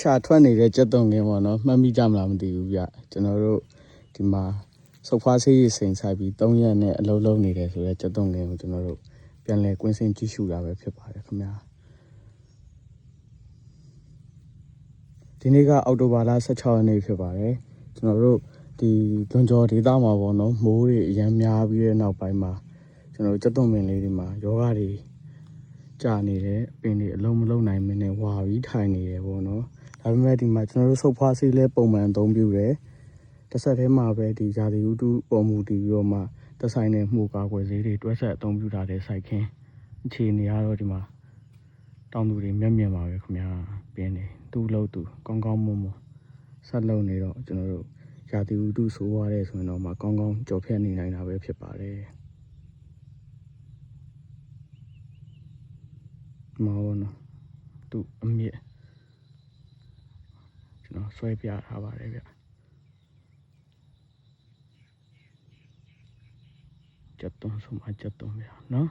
ရှာထွက်နေတဲ့ကြက်သွန်ကင်းပေါ့နော်မှတ်မိကြမလားမသိဘူးဗျကျွန်တော်တို့ဒီမှာစုပ်ဖွားဆေးရည်စိန်ဆိုင်ပြီး3ရက်နဲ့အလုံးလုံးနေတယ်ဆိုတော့ကြက်သွန်ကင်းကိုကျွန်တော်တို့ပြန်လဲကွင်းစင်ကြည့်ရှုတာပဲဖြစ်ပါတယ်ခင်ဗျာဒီနေ့ကအောက်တိုဘာလ16ရက်နေ့ဖြစ်ပါတယ်ကျွန်တော်တို့ဒီလွန်ကျော်ဒေသမှာပေါ့နော်မိုးတွေအရမ်းများပြီးတဲ့နောက်ပိုင်းမှာကျွန်တော်တို့ကြက်သွန်ပင်လေးတွေမှာယောဂတွေကြာနေတယ်ပင်တွေအလုံးမလုံးနိုင်မနဲ့ဝါပြီးထိုင်နေတယ်ပေါ့နော် ဒါပေမဲ့ဒီမှာကျွန်တော်တို့ဆုပ်ဖွားဆေးလဲပုံမှန်အသုံးပြုတယ်တစ်ဆက်တည်းမှာပဲဒီဇာတိဥတုပုံမူတည်ပြီးတော့မှသက်ဆိုင်တဲ့မှုကာကွယ်ဆေးတွေတွဲဆက်အသုံးပြုတာတဲ့စိုက်ခင်းအခြေအနေကတော့ဒီမှာတောင်သူတွေမျက်မြင်ပါပဲခင်ဗျာပြင်းနေသူ့လို့သူကောင်းကောင်းမွန်မွန်ဆက်လုပ်နေတော့ကျွန်တော်တို့ဇာတိဥတုဆိုးရတဲ့ဆိုရင်တော့မှကောင်းကောင်းကြော်ဖြတ်နေနိုင်တာပဲဖြစ်ပါတယ်ဒီမှာဘောနော်သူ့အမြင့်ကျွန်တော် ဆွဲပြထားပါတယ်ဗျကြက်သွန်ဆုံးမကြက်သွန်ဗျာနော်